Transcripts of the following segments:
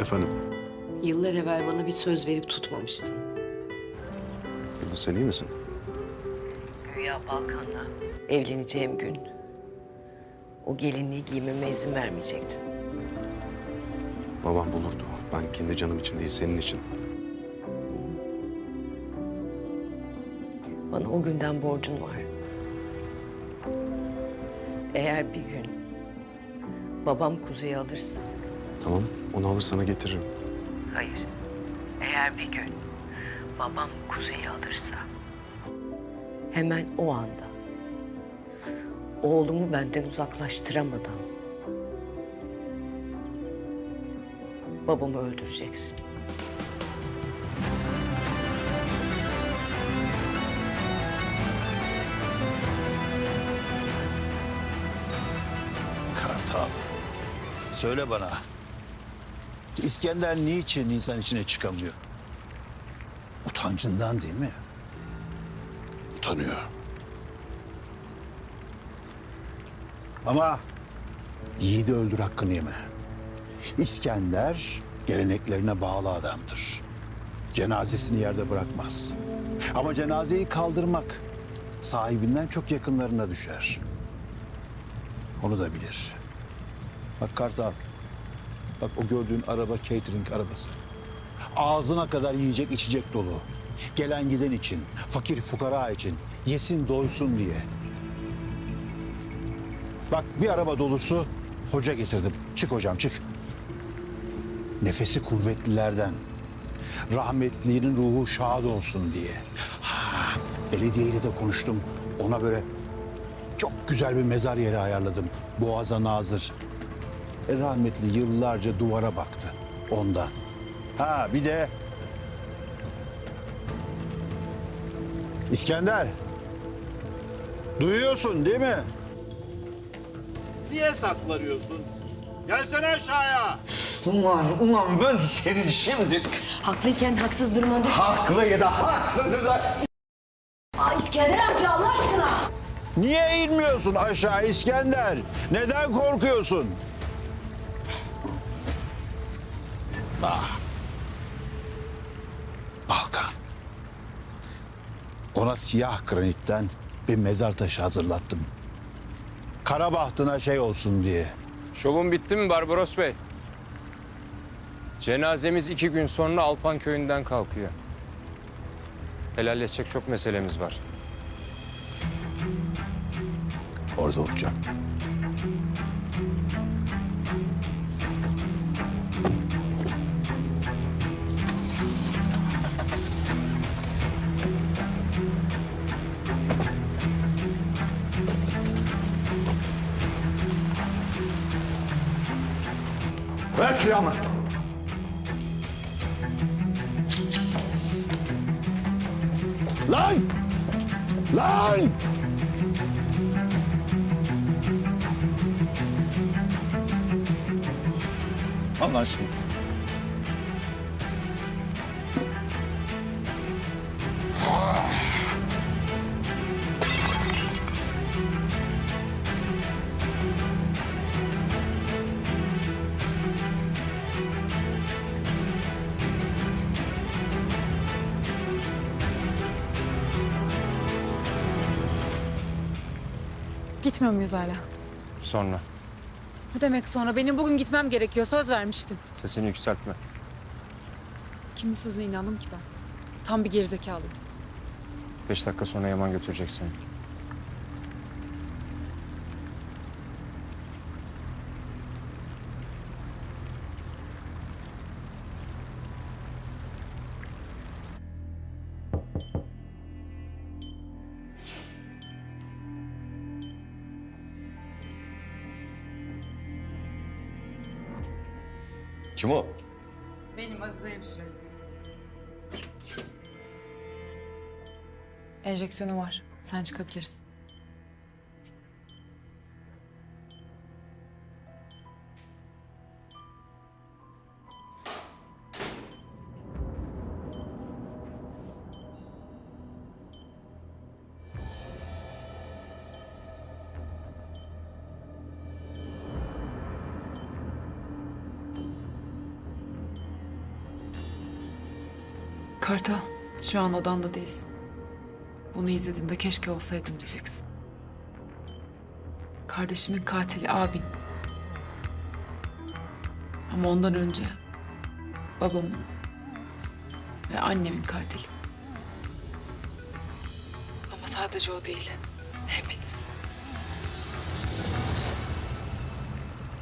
Efendim, Yıllar evvel bana bir söz verip tutmamıştın. Yıldız sen iyi misin? Güya Balkan'la. Evleneceğim gün. O gelinliği giymeme izin vermeyecektin. Babam bulurdu. Ben kendi canım için değil, senin için. Bana o günden borcun var. Eğer bir gün babam Kuzey'i alırsa... Tamam, onu alır sana getiririm. Hayır. Eğer bir gün babam Kuzey'i alırsa... Hemen o anda oğlumu benden uzaklaştıramadan babamı öldüreceksin. Kartal. Söyle bana. İskender niçin insan içine çıkamıyor? Utancından değil mi? Utanıyor. Ama yiğidi öldür hakkını yeme. İskender geleneklerine bağlı adamdır. Cenazesini yerde bırakmaz. Ama cenazeyi kaldırmak sahibinden çok yakınlarına düşer. Onu da bilir. Bak Kartal. Bak o gördüğün araba catering arabası. Ağzına kadar yiyecek içecek dolu. Gelen giden için, fakir fukara için, yesin doysun diye. Bak bir araba dolusu hoca getirdim. Çık hocam çık. Nefesi kuvvetlilerden. Rahmetliğinin ruhu şad olsun diye. Ha, belediyeyle de konuştum. Ona böyle çok güzel bir mezar yeri ayarladım. Boğaza nazır. E, rahmetli yıllarca duvara baktı. Ondan. Ha bir de... İskender. Duyuyorsun değil mi? Niye saklanıyorsun? Gelsene aşağıya. Ulan, ulan ben senin şimdi Haklıyken haksız duruma düş. haklı ya da haksızı da Aa, İskender amca Allah aşkına. Niye inmiyorsun aşağı İskender? Neden korkuyorsun? Ah. Balkan. Ona siyah granitten bir mezar taşı hazırlattım. Kara bahtına şey olsun diye. Şovun bitti mi Barbaros Bey? Cenazemiz iki gün sonra Alpan köyünden kalkıyor. Helalleşecek çok meselemiz var. Orada olacağım. ver silahımı. Lan! Lan! Al. Gitmiyor muyuz hala? Sonra Ne demek sonra? Benim bugün gitmem gerekiyor. Söz vermiştin. sesini yükseltme. Kimin sözüne inandım ki ben? Tam bir gerizekalıyım. Beş dakika sonra Yaman götürecek seni. Kim o? Benim Azize hemşire. Enjeksiyonu var. Sen çıkabilirsin. Kartal, şu an odanda değilsin. Bunu izlediğinde keşke olsaydım diyeceksin. Kardeşimin katili abin. Ama ondan önce babamın ve annemin katili. Ama sadece o değil, hepiniz.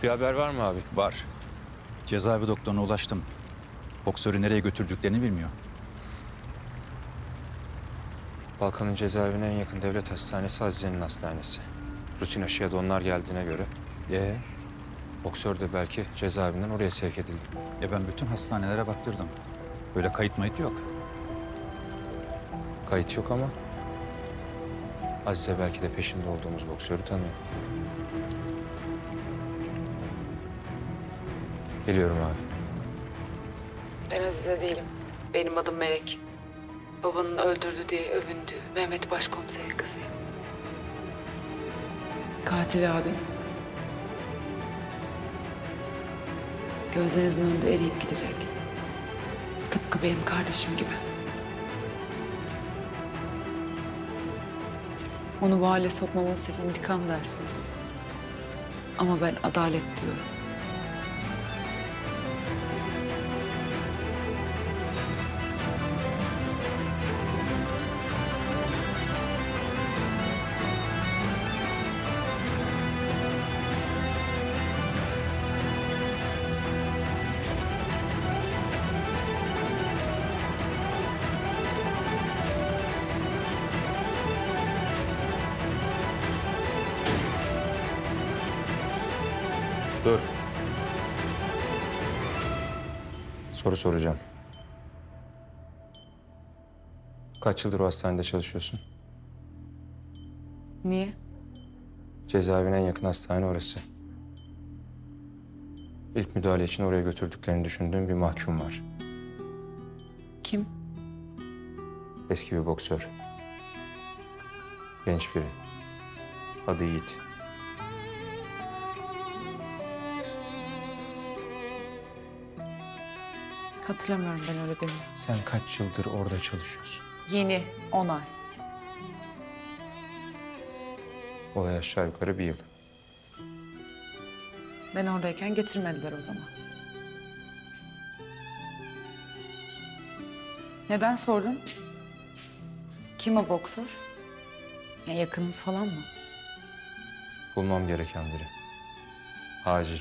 Bir haber var mı abi? Var. Cezaevi doktoruna ulaştım. Boksörü nereye götürdüklerini bilmiyor. Balkan'ın cezaevine en yakın devlet hastanesi Azize'nin hastanesi. Rutin aşıya da onlar geldiğine göre. Ee, Boksör de belki cezaevinden oraya sevk edildi. e ben bütün hastanelere baktırdım. Böyle kayıt mayıt yok. Kayıt yok ama Azize belki de peşinde olduğumuz boksörü tanıyor. Geliyorum abi. Ben Azize değilim. Benim adım Melek. Babanın öldürdü diye övündüğü Mehmet Başkomiser'in kızıyım. Katil abim. Gözlerinizin önünde eriyip gidecek. Tıpkı benim kardeşim gibi. Onu bu hale sokmama siz intikam dersiniz. Ama ben adalet diyorum. Dur. Soru soracağım. Kaç yıldır o hastanede çalışıyorsun? Niye? Cezaevine en yakın hastane orası. İlk müdahale için oraya götürdüklerini düşündüğüm bir mahkum var. Kim? Eski bir boksör. Genç biri. Adı Yiğit. Hatırlamıyorum ben öyle birini. Sen kaç yıldır orada çalışıyorsun? Yeni, on ay. Olay aşağı yukarı bir yıl. Ben oradayken getirmediler o zaman. Neden sordun? Kim o boksör? Ya yakınınız falan mı? Bulmam gereken biri. Acil.